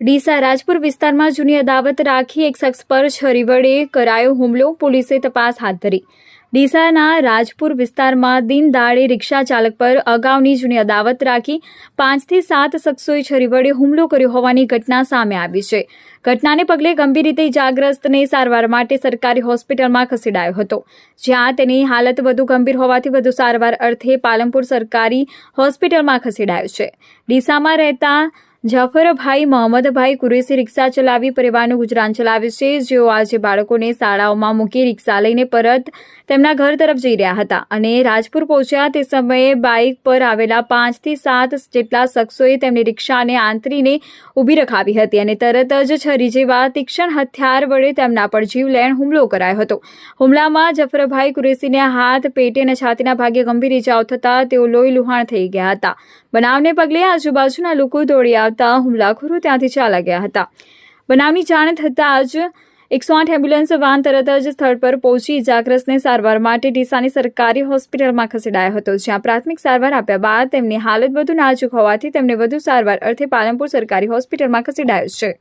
ડીસા રાજપુર વિસ્તારમાં જૂની અદાવત રાખી એક શખ્સ પર છરી કરાયો હુમલો. પોલીસે તપાસ હાથ ધરી. ડીસાના રાજપુર વિસ્તારમાં દિન દાડે રિક્ષા ચાલક પર અગાઉની જૂની અદાવત રાખી પાંચથી સાત શખ્સોએ છરી વડે હુમલો કર્યો હોવાની ઘટના સામે આવી છે. ઘટનાને પગલે ગંભીર રીતે ઇજાગ્રસ્તને સારવાર માટે સરકારી હોસ્પિટલમાં ખસેડાયો હતો. જ્યાં તેની હાલત વધુ ગંભીર હોવાથી વધુ સારવાર અર્થે પાલનપુર સરકારી હોસ્પિટલમાં ખસેડાયો છે. ડીસામાં રહેતા જાફરભાઈ, મોહમ્મદભાઈ કુરેશી રિક્ષા ચલાવી, પરિવારનું ગુજરાન ચલાવે છે. જેઓ આજે બાળકોને શાળાઓમાં મૂકી રિક્ષા લઈને પરત તેમના ઘર તરફ જઈ રહ્યા હતા અને રાજપુર પહોંચ્યા તે સમયે બાઇક પર આવેલા પાંચથી સાત જેટલા શખ્સોએ તેમની રિક્ષાને આંતરીને ઊભી રખાવી હતી અને તરત જ છરી જેવા તીક્ષ્ણ હથિયાર વડે તેમના પર જીવલેણ હુમલો કરાયો હતો. હુમલામાં જફરભાઈ કુરેશીને હાથ, પેટે અને છાતીના ભાગે ગંભીર ઇજાઓ થતાં તેઓ લોહી લુહાણ થઈ ગયા હતા. બનાવને પગલે આજુબાજુના લોકો દોડી આવતા હુમલાખોરો ત્યાંથી ચાલ્યા ગયા હતા. બનાવની જાણ થતાં જ એકસો આઠ એમ્બ્યુલન્સ વાહન તરત જ સ્થળ પર પહોંચી ઇજાગ્રસ્તને સારવાર માટે ડીસાની સરકારી હોસ્પિટલમાં ખસેડાયો હતો, જ્યાં પ્રાથમિક સારવાર આપ્યા બાદ તેમની હાલત વધુ નાજુક હોવાથી તેમને વધુ સારવાર અર્થે પાલનપુર સરકારી હોસ્પિટલમાં ખસેડાયો છે.